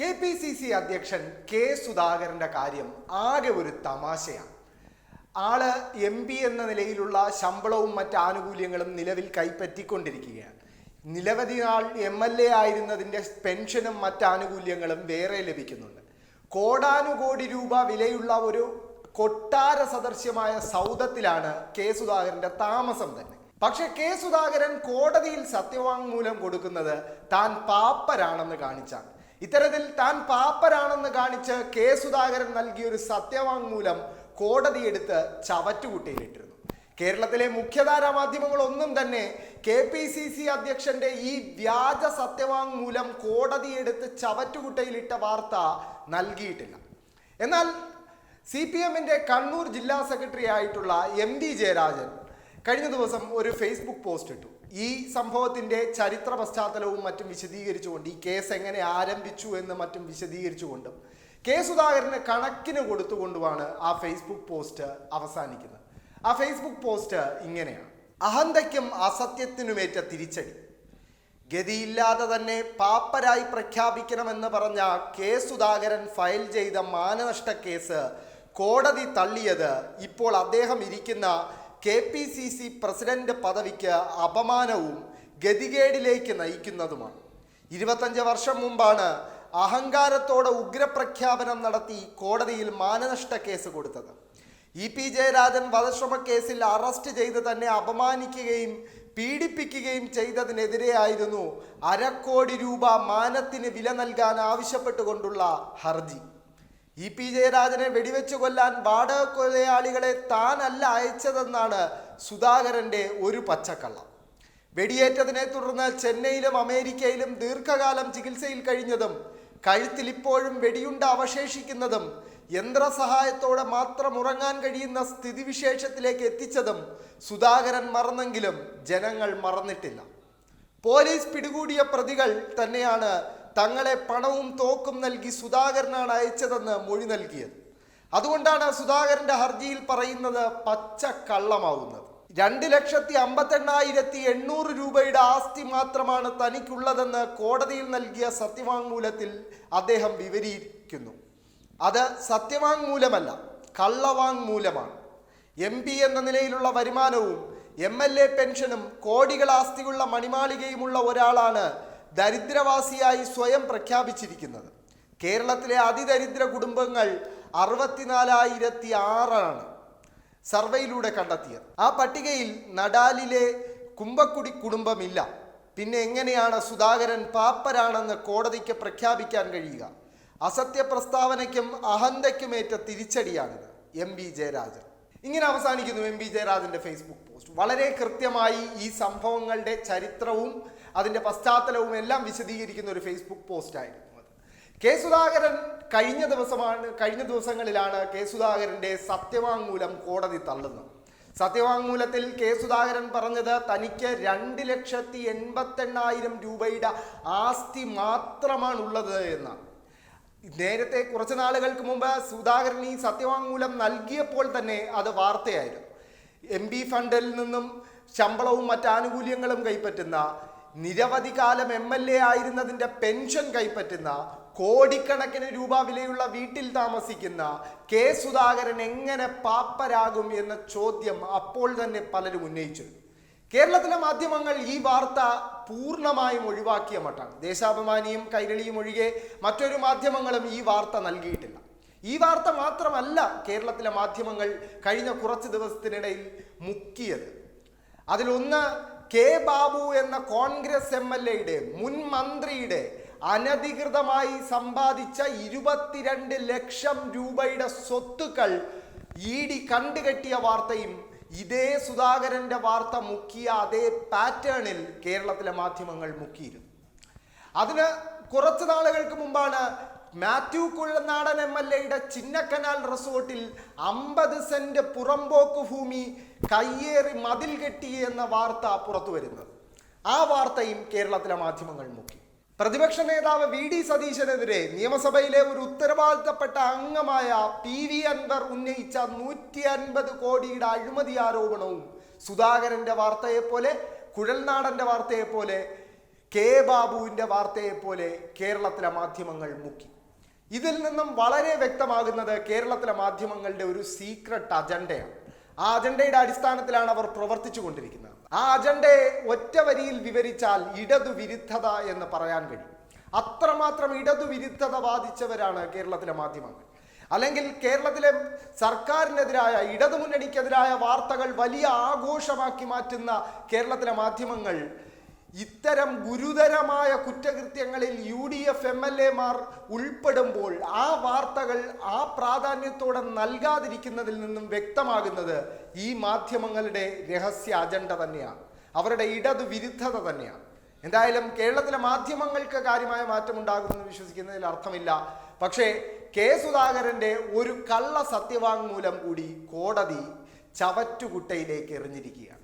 K P C C അധ്യക്ഷൻ K സുധാകരന്റെ കാര്യം ആകെ ഒരു തമാശയാണ്. ആൾ എം പി എന്ന നിലയിലുള്ള ശമ്പളവും മറ്റ് ആനുകൂല്യങ്ങളും നിലവിൽ കൈപ്പറ്റിക്കൊണ്ടിരിക്കുകയാണ്. നിരവധി നാൾ എം എൽ എ ആയിരുന്നതിന്റെ പെൻഷനും മറ്റ് ആനുകൂല്യങ്ങളും വേറെ ലഭിക്കുന്നുണ്ട്. കോടാനുകോടി രൂപ വിലയുള്ള ഒരു കൊട്ടാര സദൃശ്യമായ സൗദത്തിലാണ് കെ സുധാകരന്റെ താമസം തന്നെ. പക്ഷെ കെ സുധാകരൻ കോടതിയിൽ സത്യവാങ്മൂലം കൊടുക്കുന്നത് താൻ പാപ്പരാണെന്ന് കാണിച്ചാണ്. ഇത്തരത്തിൽ താൻ പാപ്പരാണെന്ന് കാണിച്ച് കെ സുധാകരൻ നൽകിയ ഒരു സത്യവാങ്മൂലം കോടതിയെടുത്ത് ചവറ്റുകുട്ടയിലിട്ടിരുന്നു. കേരളത്തിലെ മുഖ്യധാരാ മാധ്യമങ്ങളൊന്നും തന്നെ കെ പി സി സി അധ്യക്ഷന്റെ ഈ വ്യാജ സത്യവാങ്മൂലം കോടതിയെടുത്ത് ചവറ്റുകുട്ടയിലിട്ട വാർത്ത നൽകിയിട്ടില്ല. എന്നാൽ സി പി എമ്മിന്റെ കണ്ണൂർ ജില്ലാ സെക്രട്ടറി ആയിട്ടുള്ള എം വി ജയരാജൻ കഴിഞ്ഞ ദിവസം ഒരു ഫേസ്ബുക്ക് പോസ്റ്റ് ഇട്ടു ഈ സംഭവത്തിന്റെ ചരിത്ര പശ്ചാത്തലവും മറ്റും വിശദീകരിച്ചുകൊണ്ട് ഈ കേസ് എങ്ങനെ ആരംഭിച്ചു എന്ന് മറ്റും വിശദീകരിച്ചുകൊണ്ടും കെ സുധാകരന് കണക്കിന് കൊടുത്തുകൊണ്ടുമാണ് ആ ഫേസ്ബുക്ക് പോസ്റ്റ് അവസാനിക്കുന്നത്. ആ ഫേസ്ബുക്ക് പോസ്റ്റ് ഇങ്ങനെയാണ്. അഹന്തയ്ക്കും അസത്യത്തിനുമേറ്റ തിരിച്ചടി. ഗതിയില്ലാതെ തന്നെ പാപ്പരായി പ്രഖ്യാപിക്കണമെന്ന് പറഞ്ഞ കെ സുധാകരൻ ഫയൽ ചെയ്ത മാനനഷ്ട കേസ് കോടതി തള്ളിയത് ഇപ്പോൾ അദ്ദേഹം ഇരിക്കുന്ന K P C C president പദവിക്ക് അപമാനവും ഗതികേടിലേക്ക് നയിക്കുന്നതുമാണ്. ഇരുപത്തഞ്ച് വർഷം മുമ്പാണ് അഹങ്കാരത്തോടെ ഉഗ്രപ്രഖ്യാപനം നടത്തി കോടതിയിൽ മാനനഷ്ട കേസ് കൊടുത്തത്. ഇ പി ജയരാജൻ വധശ്രമ കേസിൽ അറസ്റ്റ് ചെയ്ത് തന്നെ അപമാനിക്കുകയും പീഡിപ്പിക്കുകയും ചെയ്തതിനെതിരെയായിരുന്നു അരക്കോടി രൂപ മാനത്തിന് വില നൽകാൻ ആവശ്യപ്പെട്ടുകൊണ്ടുള്ള ഹർജി. ഇ പി ജയരാജനെ വെടിവെച്ച് കൊല്ലാൻ വാടക കൊലയാളികളെ താനല്ല അയച്ചതെന്നാണ് സുധാകരന്റെ ഒരു പച്ചക്കള്ളം. വെടിയേറ്റതിനെ തുടർന്ന് ചെന്നൈയിലും അമേരിക്കയിലും ദീർഘകാലം ചികിത്സയിൽ കഴിഞ്ഞതും കഴുത്തിൽ ഇപ്പോഴും വെടിയുണ്ട അവശേഷിക്കുന്നതും യന്ത്രസഹായത്തോടെ മാത്രം ഉറങ്ങാൻ കഴിയുന്ന സ്ഥിതിവിശേഷത്തിലേക്ക് എത്തിച്ചതും സുധാകരൻ മറന്നെങ്കിലും ജനങ്ങൾ മറന്നിട്ടില്ല. പോലീസ് പിടികൂടിയ പ്രതികൾ തന്നെയാണ് തങ്ങളെ പണവും തോക്കും നൽകി സുധാകരനാണ് അയച്ചതെന്ന് മൊഴി നൽകിയത്. അതുകൊണ്ടാണ് സുധാകരന്റെ ഹർജിയിൽ പറയുന്നത് പച്ച കള്ളമാവുന്നത്. രണ്ട് ലക്ഷത്തി അമ്പത്തെണ്ണായിരത്തി എണ്ണൂറ് രൂപയുടെ ആസ്തി മാത്രമാണ് തനിക്കുള്ളതെന്ന് കോടതിയിൽ നൽകിയ സത്യവാങ്മൂലത്തിൽ അദ്ദേഹം വിവരിക്കുന്നു. അത് സത്യവാങ്മൂലമല്ല കള്ളവാങ്മൂലമാണ്. എം പി എന്ന നിലയിലുള്ള വരുമാനവും എം എൽ എ പെൻഷനും കോടികൾ ആസ്തിയുള്ള മണിമാളികയുമുള്ള ഒരാളാണ് ദരിദ്രവാസിയായി സ്വയം പ്രഖ്യാപിച്ചിരിക്കുന്നത്. കേരളത്തിലെ അതിദരിദ്ര കുടുംബങ്ങൾ അറുപത്തിനാലായിരത്തി ആറാണ് സർവേയിലൂടെ കണ്ടെത്തിയത്. ആ പട്ടികയിൽ നടാലിലെ കുമ്പക്കുടി കുടുംബമില്ല. പിന്നെ എങ്ങനെയാണ് സുധാകരൻ പാപ്പരാണെന്ന് കോടതിക്ക് പ്രഖ്യാപിക്കാൻ കഴിയുക? അസത്യ പ്രസ്താവനയ്ക്കും അഹന്തയ്ക്കുമേറ്റ തിരിച്ചടിയാണിത്. M V Jayarajan. ഇങ്ങനെ അവസാനിക്കുന്നു എം വി ജയരാജന്റെ ഫേസ്ബുക്ക് പോസ്റ്റ് വളരെ കൃത്യമായി ഈ സംഭവങ്ങളുടെ ചരിത്രവും അതിന്റെ പശ്ചാത്തലവും എല്ലാം വിശദീകരിക്കുന്ന ഒരു ഫേസ്ബുക്ക് പോസ്റ്റ് ആയിരുന്നു അത്. കെ സുധാകരൻ കഴിഞ്ഞ ദിവസമാണ് കഴിഞ്ഞ ദിവസങ്ങളിലാണ് കെ സുധാകരന്റെ സത്യവാങ്മൂലം കോടതി തള്ളുന്നത്. സത്യവാങ്മൂലത്തിൽ കെ സുധാകരൻ പറഞ്ഞത് തനിക്ക് രണ്ട് ലക്ഷത്തി എൺപത്തെണ്ണായിരം രൂപയുടെ ആസ്തി മാത്രമാണുള്ളത് എന്നാണ്. നേരത്തെ കുറച്ച് നാളുകൾക്ക് മുമ്പ് സുധാകരൻ ഈ സത്യവാങ്മൂലം നൽകിയപ്പോൾ തന്നെ അത് വാർത്തയായിരുന്നു. എം പി ഫണ്ടിൽ നിന്നും ശമ്പളവും മറ്റ് ആനുകൂല്യങ്ങളും കൈപ്പറ്റുന്ന നിരവധി കാലം എം എൽ എ ആയിരുന്നതിന്റെ പെൻഷൻ കൈപ്പറ്റുന്ന കോടിക്കണക്കിന് രൂപ വിലയുള്ള വീട്ടിൽ താമസിക്കുന്ന കെ സുധാകരൻ എങ്ങനെ പാപ്പരാകും എന്ന ചോദ്യം അപ്പോൾ തന്നെ പലരും ഉന്നയിച്ചിരുന്നു. കേരളത്തിലെ മാധ്യമങ്ങൾ ഈ വാർത്ത പൂർണമായും ഒഴിവാക്കിയ മട്ടാണ്. ദേശാഭിമാനിയും കൈരളിയും ഒഴികെ മറ്റൊരു മാധ്യമങ്ങളും ഈ വാർത്ത നൽകിയിട്ടില്ല. ഈ വാർത്ത മാത്രമല്ല കേരളത്തിലെ മാധ്യമങ്ങൾ കഴിഞ്ഞ കുറച്ച് ദിവസത്തിനിടയിൽ മുക്കിയത്. അതിലൊന്ന് കെ ബാബു എന്ന കോൺഗ്രസ് എം എൽ എയുടെ മുൻ മന്ത്രിയുടെ അനധികൃതമായി സമ്പാദിച്ച ഇരുപത്തിരണ്ട് ലക്ഷം രൂപയുടെ സ്വത്തുക്കൾ ഇ ഡി കണ്ടുകെട്ടിയ വാർത്തയും ഇതേ സുധാകരന്റെ വാർത്ത മുക്കിയ അതേ പാറ്റേണിൽ കേരളത്തിലെ മാധ്യമങ്ങൾ മുക്കിയിരുന്നു. അതിന് കുറച്ച് നാളുകൾക്ക് മുമ്പാണ് മാത്യു കുള്ളനാടൻ എം എൽ എയുടെ ചിന്നക്കനാൽ റിസോർട്ടിൽ അമ്പത് സെന്റ് പുറമ്പോക്ക് ഭൂമി കയ്യേറി മതിൽ കെട്ടി എന്ന വാർത്ത പുറത്തു വരുന്നത് ആ വാർത്തയും കേരളത്തിലെ മാധ്യമങ്ങൾ മുക്കി. പ്രതിപക്ഷ നേതാവ് വി ഡി സതീശനെതിരെ നിയമസഭയിലെ ഒരു ഉത്തരവാദിത്തപ്പെട്ട അംഗമായ പി വി അൻവർ ഉന്നയിച്ച നൂറ്റി അൻപത് കോടിയുടെ അഴിമതി ആരോപണവും സുധാകരന്റെ വാർത്തയെപ്പോലെ കുഴൽനാടന്റെ വാർത്തയെപ്പോലെ കെ ബാബുവിന്റെ വാർത്തയെ പോലെ കേരളത്തിലെ മാധ്യമങ്ങൾ മുക്കി. ഇതിൽ നിന്നും വളരെ വ്യക്തമാകുന്നത് കേരളത്തിലെ മാധ്യമങ്ങളുടെ ഒരു സീക്രട്ട് അജണ്ടയാണ് ആ അജണ്ടയുടെ അടിസ്ഥാനത്തിലാണ് അവർ പ്രവർത്തിച്ചു കൊണ്ടിരിക്കുന്നത് ആ അജണ്ടയെ ഒറ്റ വരിയിൽ വിവരിച്ചാൽ ഇടതു വിരുദ്ധത എന്ന് പറയാൻ കഴിയും. അത്രമാത്രം ഇടതു വിരുദ്ധത ബാധിച്ചവരാണ് കേരളത്തിലെ മാധ്യമങ്ങൾ. അല്ലെങ്കിൽ കേരളത്തിലെ സർക്കാരിനെതിരായ ഇടതുമുന്നണിക്കെതിരായ വാർത്തകൾ വലിയ ആഘോഷമാക്കി മാറ്റുന്ന കേരളത്തിലെ മാധ്യമങ്ങൾ ഇത്തരം ഗുരുതരമായ കുറ്റകൃത്യങ്ങളിൽ U D F M L എമാർ ഉൾപ്പെടുമ്പോൾ ആ വാർത്തകൾ ആ പ്രാധാന്യത്തോടെ നൽകാതിരിക്കുന്നതിൽ നിന്നും വ്യക്തമാകുന്നത് ഈ മാധ്യമങ്ങളുടെ രഹസ്യ അജണ്ട തന്നെയാണ്. അവരുടെ ഇടതു വിരുദ്ധത തന്നെയാണ്. എന്തായാലും കേരളത്തിലെ മാധ്യമങ്ങൾക്ക് കാര്യമായ മാറ്റമുണ്ടാകുമെന്ന് വിശ്വസിക്കുന്നതിൽ അർത്ഥമില്ല. പക്ഷേ കെ സുധാകരന്റെ ഒരു കള്ള സത്യവാങ്മൂലം കൂടി കോടതി ചവറ്റുകുട്ടയിലേക്ക് എറിഞ്ഞിരിക്കുകയാണ്.